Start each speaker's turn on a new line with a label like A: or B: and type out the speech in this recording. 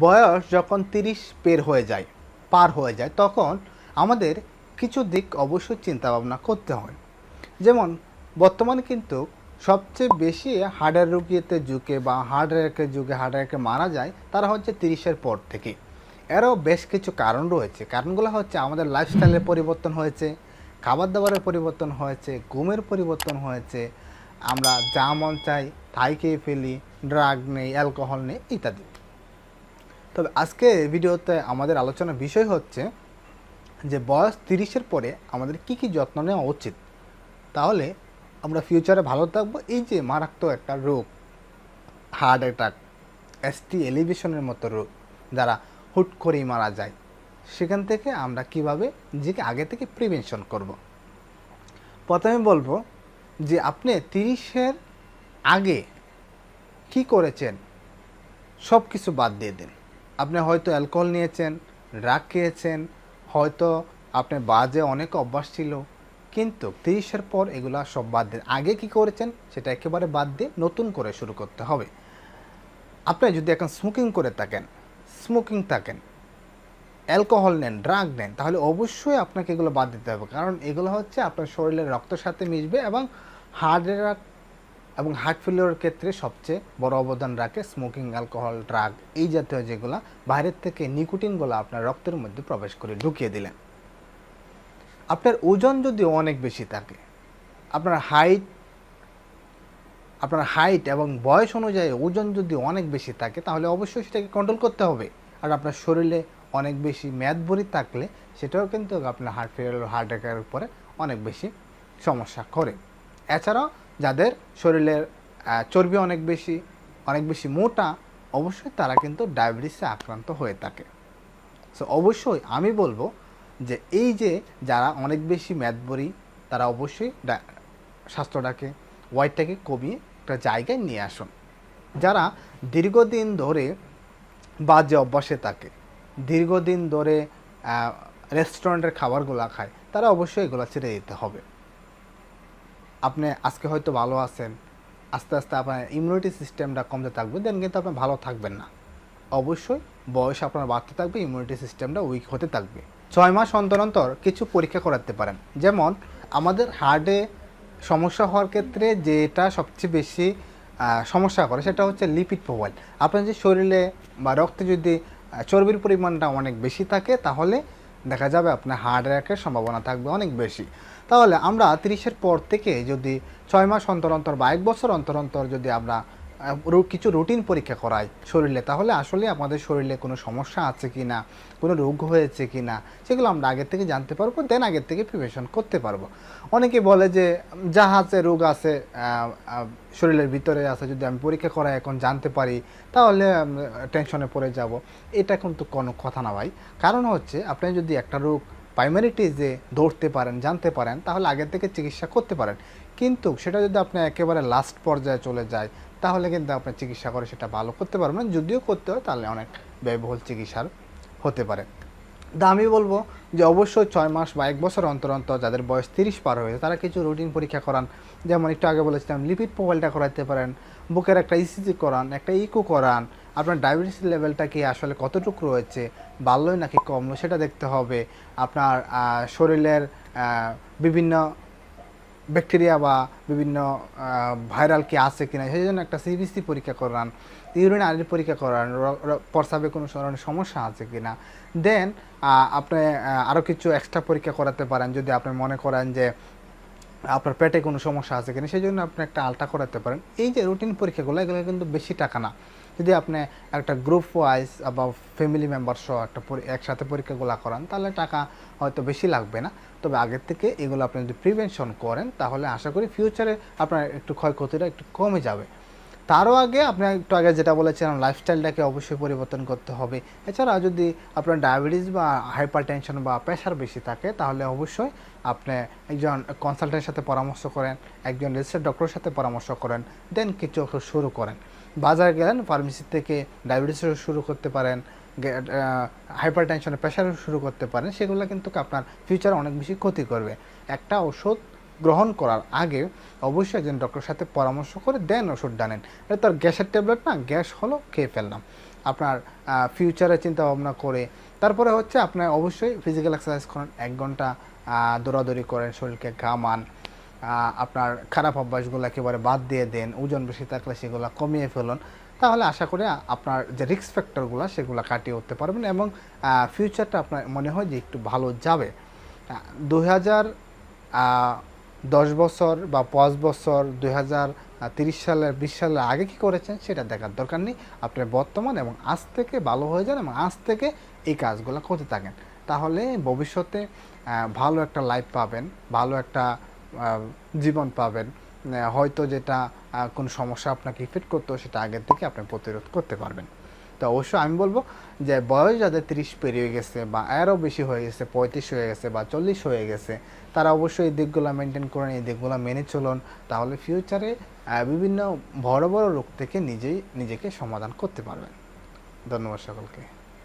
A: বয়স যখন তিরিশ পের হয়ে যায়, পার হয়ে যায়, তখন আমাদের কিছু দিক অবশ্যই চিন্তা ভাবনা করতে হয়। যেমন, বর্তমানে কিন্তু সবচেয়ে বেশি হার্টের রোগীতে যুগে বা হার্ট যুগে হার্ট অ্যাটাকে মারা যায়, তারা হচ্ছে তিরিশের পর থেকে। এরও বেশ কিছু কারণ রয়েছে। কারণগুলো হচ্ছে আমাদের লাইফস্টাইলের পরিবর্তন হয়েছে খাবার দাবারের পরিবর্তন হয়েছে, ঘুমের পরিবর্তন হয়েছে, আমরা যা মন চাই তাই খেয়ে ফেলি ড্রাগ নেই অ্যালকোহল নেই, ইত্যাদি। তবে আজকে ভিডিওতে আমাদের আলোচনার বিষয় হচ্ছে যে বয়স তিরিশের পরে আমাদের কি কি যত্ন নেওয়া উচিত। তাহলে আমরা ফিউচারে ভালো থাকব। এই যে মারাত্মক একটা রোগ হার্ট অ্যাটাক এসটি এলিভেশনের মতো রোগ যারা হুট করেই মারা যায়, সেখান থেকে আমরা কীভাবে নিজেকে আগে থেকে প্রিভেনশন করব। প্রথমে বলব যে আপনি তিরিশের আগে কি করেছেন সব কিছু বাদ দিয়ে দিন। আপনি হয়তো অ্যালকোহল নিয়েছেন, ড্রাগ খেয়েছেন, হয়তো আপনার বাজে অনেক অভ্যাস ছিল। কিন্তু তিরিশের পর এগুলা সব বাদ দিন। আগে কি করেছেন সেটা একেবারে বাদ দিয়ে নতুন করে শুরু করতে হবে। আপনি যদি এখন স্মোকিং করে থাকেন স্মোকিং থাকেন, অ্যালকোহল নেন, ড্রাগ নেন, তাহলে অবশ্যই আপনাকে এগুলো বাদ দিতে হবে। কারণ এগুলো হচ্ছে আপনার শরীরের রক্তের সাথে মিশবে এবং হার্টের এবং হার্ট ফেলিওর ক্ষেত্রে সবচেয়ে বড় অবদান রাখে স্মোকিং অ্যালকোহল ড্রাগ এই জাতীয় যেগুলো বাইরের থেকে নিকোটিনগুলো আপনার রক্তের মধ্যে প্রবেশ করে ঢুকিয়ে দিলেন। আপনার ওজন যদি অনেক বেশি থাকে, আপনার হাইট আপনার হাইট এবং বয়স অনুযায়ী ওজন যদি অনেক বেশি থাকে, তাহলে অবশ্যই সেটাকে কন্ট্রোল করতে হবে। আর আপনার শরীরে অনেক বেশি ম্যাদ ভরি থাকলে সেটাও কিন্তু আপনার হার্ট ফেলিওর হার্ট অ্যাটাকের উপরে অনেক বেশি সমস্যা করে। এছাড়াও যাদের শরীরের চর্বি অনেক বেশি অনেক বেশি মোটা, অবশ্যই তারা কিন্তু ডায়াবেটিসে আক্রান্ত হয়ে থাকে। সো অবশ্যই আমি বলব যে এই যে যারা অনেক বেশি ম্যাদবরি তারা অবশ্যই স্বাস্থ্যটাকে ওয়াইটটাকে কমিয়ে একটা জায়গায় নিয়ে আসুন। যারা দীর্ঘদিন ধরে বাজে অভ্যাসে থাকে, দীর্ঘদিন ধরে রেস্টুরেন্টের খাবারগুলো খায়, তারা অবশ্যই এগুলো ছেড়ে দিতে হবে। আপনি আজকে হয়তো ভালো আছেন, আস্তে আস্তে আপনার ইমিউনিটি সিস্টেমটা কমতে থাকবে দেন কিন্তু আপনি ভালো থাকবেন না। অবশ্যই বয়স আপনার বাড়তে থাকবে ইমিউনিটি সিস্টেমটা উইক হতে থাকবে। ছয় মাস অন্তর অন্তর কিছু পরীক্ষা করাতে পারেন। যেমন আমাদের হার্টে সমস্যা হওয়ার ক্ষেত্রে যেটা সবচেয়ে বেশি সমস্যা করে সেটা হচ্ছে লিপিড প্রোফাইল আপনার যে শরীরে বা রক্তে যদি চর্বির পরিমাণটা অনেক বেশি থাকে, তাহলে দেখা যাবে আপনার হার্ট অ্যাটাকের সম্ভাবনা থাকবে অনেক বেশি। তাহলে আমরা তিরিশের পর থেকে যদি ছয় মাস অন্তর অন্তর বা এক বছর অন্তর অন্তর যদি আমরা কিছু রুটিন পরীক্ষা করাই শরীরে। তাহলে আসলে আমাদের শরীরে কোনো সমস্যা আছে কি না কোনো রোগ হয়েছে কি না সেগুলো আমরা আগের থেকে জানতে পারব দেন আগের থেকে প্রিপারেশন করতে পারব। অনেকে বলে যে যাহা আছে রোগ আছে শরীরের ভিতরে আছে, যদি আমি পরীক্ষা করাই, এখন জানতে পারি, তাহলে টেনশনে পড়ে যাব। এটা কিন্তু কোনো কথা না ভাই। কারণ হচ্ছে, আপনি যদি একটা রোগ প্রাইমারি স্টেজে ধরতে পারেন, জানতে পারেন, তাহলে আগের থেকে চিকিৎসা করতে পারেন। কিন্তু সেটা যদি আপনি একেবারে লাস্ট পর্যায়ে চলে যায় তাহলে কিন্তু আপনার চিকিৎসা করে সেটা ভালো করতে পারবেন না। যদিও করতে হয়, তাহলে অনেক ব্যয়বহুল চিকিৎসার হতে পারে। তা আমি বলব যে অবশ্যই ছয় মাস বা এক বছর অন্তর অন্তর যাদের বয়স তিরিশ পার হয়েছে, তারা কিছু রুটিন পরীক্ষা করান। যেমন একটু আগে বলেছিলাম লিপিড প্রোফাইলটা করাতে পারেন, বুকের একটা ইসিজি করান, একটা ইকো করান। আপনার ডায়াবেটিস লেভেলটা কি আসলে কতটুকু রয়েছে, বাড়লোই নাকি কমলো, সেটা দেখতে হবে। আপনার শরীরের বিভিন্ন ব্যাকটেরিয়া বা বিভিন্ন ভাইরাল কি আছে কিনা, সেই জন্য একটা সিবিসি পরীক্ষা করান ইউরিন আর পরীক্ষা করান প্রস্রাবে কোনো ধরনের সমস্যা আছে কিনা। দেন আপনি আরও কিছু এক্সট্রা পরীক্ষা করাতে পারেন, যদি আপনি মনে করেন যে আপনার পেটে কোনো সমস্যা আছে কিনা সেই জন্য আপনি একটা আলটা করাতে পারেন। এই যে রুটিন পরীক্ষাগুলো, এগুলো কিন্তু বেশি টাকা না। যদি আপনি একটা গ্রুপ ওয়াইজ বা ফ্যামিলি মেম্বার সহ একটা একসাথে পরীক্ষাগুলো করান, তাহলে টাকা হয়তো বেশি লাগবে না। তবে আগের থেকে এগুলো আপনি যদি প্রিভেনশন করেন, তাহলে আশা করি ফিউচারে আপনার একটু ক্ষয়ক্ষতিটা একটু কমে যাবে। তারও আগে আপনি একটু আগে যেটা বলেছিলাম লাইফস্টাইলটাকে অবশ্যই পরিবর্তন করতে হবে। এছাড়া যদি আপনার ডায়াবেটিস বা হাইপার টেনশন বা প্রেশার বেশি থাকে, তাহলে অবশ্যই আপনি একজন কনসালটেন্টের সাথে পরামর্শ করেন, একজন রেজিস্টার্ড ডক্টরের সাথে পরামর্শ করেন দেন কিছু শুরু করেন। বাজারে গেলেন ফার্মেসি থেকে ডায়াবেটিসের শুরু করতে পারেন হাইপার টেনশনের প্রেশার শুরু করতে পারেন, সেগুলো কিন্তু আপনার ফিউচারে অনেক বেশি ক্ষতি করবে। একটা ওষুধ গ্রহণ করার আগে অবশ্যই একজন ডক্টরের সাথে পরামর্শ করে দেন, ওষুধ জানেন এটা তো আর গ্যাসের ট্যাবলেট না, গ্যাস হলো খেয়ে ফেললাম। আপনার ফিউচারে চিন্তা ভাবনা করে, তারপরে হচ্ছে আপনার অবশ্যই ফিজিক্যাল এক্সারসাইজ করেন, এক ঘণ্টা দৌড়াদৌড়ি করেন, শরীরকে ঘামান আপনার খারাপ অভ্যাসগুলো একেবারে বাদ দিয়ে দেন, ওজন বেশি থাকলে সেগুলো কমিয়ে ফেলুন। তাহলে আশা করি আপনার যে রিস্ক ফ্যাক্টরগুলো সেগুলো কাটিয়ে উঠতে পারবেন এবং ফিউচারটা আপনার মনে হয় যে একটু ভালো যাবে। দু হাজার দশ বছর বা পাঁচ বছর দুই হাজার তিরিশ সালের, বিশ সালের আগে কি করেছেন সেটা দেখার দরকার নেই। আপনি বর্তমান এবং আজ থেকে ভালো হয়ে যান এবং আজ থেকে এই কাজগুলো করতে থাকেন। তাহলে ভবিষ্যতে ভালো একটা লাইফ পাবেন, ভালো একটা জীবন পাবেন। হয়তো যেটা কোনো সমস্যা আপনাকে ইফেক্ট করতো সেটা আগের থেকে আপনি প্রতিরোধ করতে পারবেন। তো অবশ্যই আমি বলব যে বয়স যাদের তিরিশ পেরিয়ে গেছে বা আরও বেশি হয়ে গেছে, পঁয়ত্রিশ হয়ে গেছে বা চল্লিশ হয়ে গেছে, তারা অবশ্যই এই দিকগুলো মেনটেন করেন এই দিকগুলো মেনে চলুন। তাহলে ফিউচারে বিভিন্ন বড় বড় রোগ থেকে নিজেই নিজেকে সমাধান করতে পারবেন। ধন্যবাদ সকলকে।